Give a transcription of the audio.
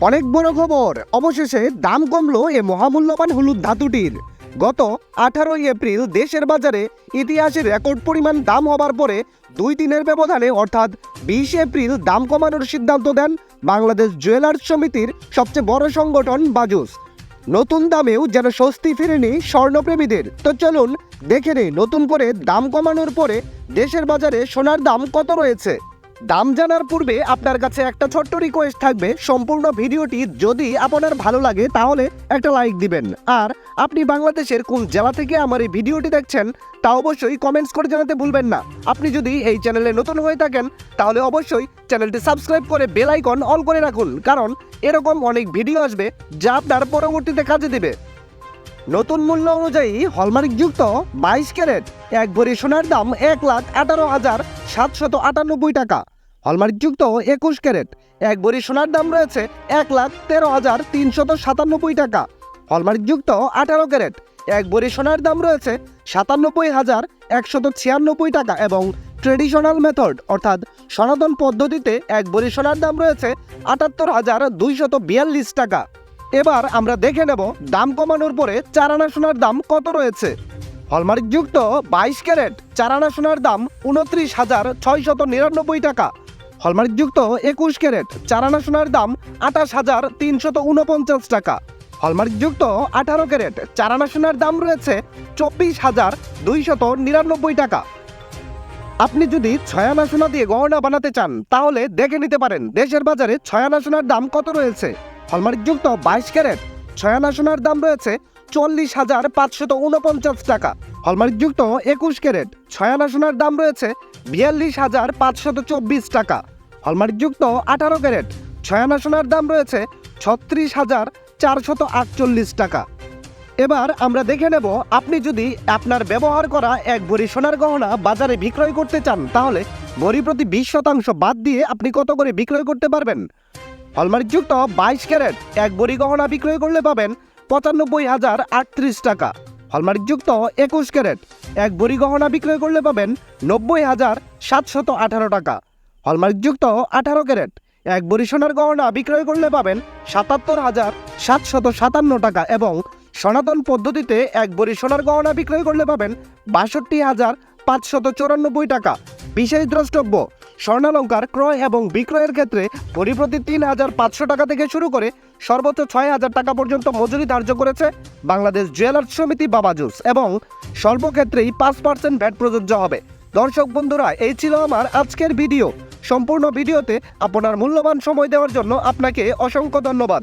অনেক বড় খবর। অবশেষে দাম কমলো এ মহামূল্যবান হলুদ ধাতুটির। গত আঠারোই এপ্রিল দেশের বাজারে ইতিহাসের রেকর্ড পরিমাণ দাম হবার পরে দুই দিনের ব্যবধানে অর্থাৎ বিশ এপ্রিল দাম কমানোর সিদ্ধান্ত দেন বাংলাদেশ জুয়েলার্স সমিতির সবচেয়ে বড় সংগঠন বাজুস। নতুন দামেও যেন স্বস্তি ফিরেনি স্বর্ণপ্রেমীদের। তো চলুন দেখে নেই নতুন করে দাম কমানোর পরে দেশের বাজারে সোনার দাম কত রয়েছে। দাম জানার পূর্বে আপনার কাছে একটা ছোট্ট রিকোয়েস্ট থাকবে। সম্পূর্ণ ভিডিওটি যদি আপনার ভালো লাগে, তাহলে একটা লাইক দিবেন। আর আপনি বাংলাদেশের কোন জেলা থেকে আমার এই ভিডিওটি দেখছেন, তা অবশ্যই কমেন্টস করে জানাতে ভুলবেন না। আপনি যদি এই চ্যানেলে নতুন হয়ে থাকেন, তাহলে অবশ্যই চ্যানেলটি সাবস্ক্রাইব করে বেল আইকন অল করে রাখুন। কারণ এরকম অনেক ভিডিও আসবে, যা আপনার পরবর্তীতে কাজে দেবে। নতুন মূল্য অনুযায়ী হলমার্কযুক্ত বাইশ ক্যারেট, এক ভরি সোনার দাম এক লাখ আঠারো হাজার সাতশত আটানব্বই টাকা। হলমার্কযুক্ত একুশ ক্যারেট, এক ভরি সোনার দাম রয়েছে এক লাখ তেরো হাজার তিনশত সাতানব্বই টাকা। হলমার্কযুক্ত আঠারো ক্যারেট, এক ভরি সোনার দাম রয়েছে সাতানব্বই হাজার একশত ছিয়ানব্বই টাকা এবং ট্রেডিশনাল মেথড, অর্থাৎ সনাতন পদ্ধতিতে এক ভরি সোনার দাম রয়েছে আটাত্তর হাজার দুইশত বিয়াল্লিশ টাকা। এবার আমরা দেখে নেব দাম কমানোর পরে চারানা সোনার দাম কত রয়েছে। হলমার্কযুক্ত বাইশ ক্যারেট, চারানা সোনার দাম উনত্রিশ হাজার ছয়শত নিরানব্বই টাকা। হলমার্কযুক্ত একুশ ক্যারেট, চারানা সোনার দাম আঠাশ হাজার তিনশত উনপঞ্চাশ টাকা। হলমার্কযুক্ত আঠারো ক্যারেট, চারানা সোনার দাম রয়েছে চব্বিশ হাজার দুইশত নিরানব্বই টাকা। আপনি যদি ছয়ানা সোনা দিয়ে গহনা বানাতে চান, তাহলে দেখে নিতে পারেন, দেশের বাজারে ছয়ানা সোনার দাম কত রয়েছে। হলমার্কযুক্ত বাইশ ক্যারেট ছয়ানা সোনার দাম রয়েছে চল্লিশ হাজার পাঁচশত উনপঞ্চাশ টাকা। হলমার্কযুক্ত একুশ ক্যারেট ছয়ানা সোনার দাম রয়েছে বিয়াল্লিশ হাজার পাঁচশত চব্বিশ টাকা। হলমার্কযুক্ত আঠারো ক্যারেট ছয়ানা সোনার দাম রয়েছে ছত্রিশ হাজার চারশত আটচল্লিশ টাকা। এবার আমরা দেখে নেব, আপনি যদি আপনার ব্যবহার করা এক ভরি সোনার গহনা বাজারে বিক্রয় করতে চান, তাহলে ভরি প্রতি বিশ শতাংশ বাদ দিয়ে আপনি কত করে বিক্রয় করতে পারবেন? হলমার্কযুক্ত বাইশ ক্যারেট, এক ভরি গহনা বিক্রয় করলে পাবেন পঁচানব্বই হাজার আটত্রিশ টাকা। হলমার্কযুক্ত একুশ ক্যারেট, এক ভরি গহনা বিক্রয় করলে পাবেন নব্বই হাজার সাতশত আঠারো টাকা। হলমার্কযুক্ত আঠারো ক্যারেট, এক ভরি সোনার গহনা বিক্রয় করলে পাবেন সাতাত্তর হাজার সাতশত সাতান্ন টাকা এবং সনাতন পদ্ধতিতে এক ভরি সোনার গহনা বিক্রয় করলে পাবেন বাষট্টি হাজার পাঁচশত চৌরানব্বই টাকা। বিশেষ দ্রষ্টব্য স্বর্ণালঙ্কার ক্রয় এবং বিক্রয়ের ক্ষেত্রে পরিপ্রতি তিন হাজার পাঁচশো টাকা থেকে শুরু করে সর্বোচ্চ ছয় হাজার টাকা পর্যন্ত মজুরি ধার্য করেছে বাংলাদেশ জুয়েলার্স সমিতি বাবাজুস এবং সর্বক্ষেত্রেই ক্ষেত্রেই পাঁচ পার্সেন্ট ভ্যাট প্রযোজ্য হবে। দর্শক বন্ধুরা, এই ছিল আমার আজকের ভিডিও। সম্পূর্ণ ভিডিওতে আপনার মূল্যবান সময় দেওয়ার জন্য আপনাকে অসংখ্য ধন্যবাদ।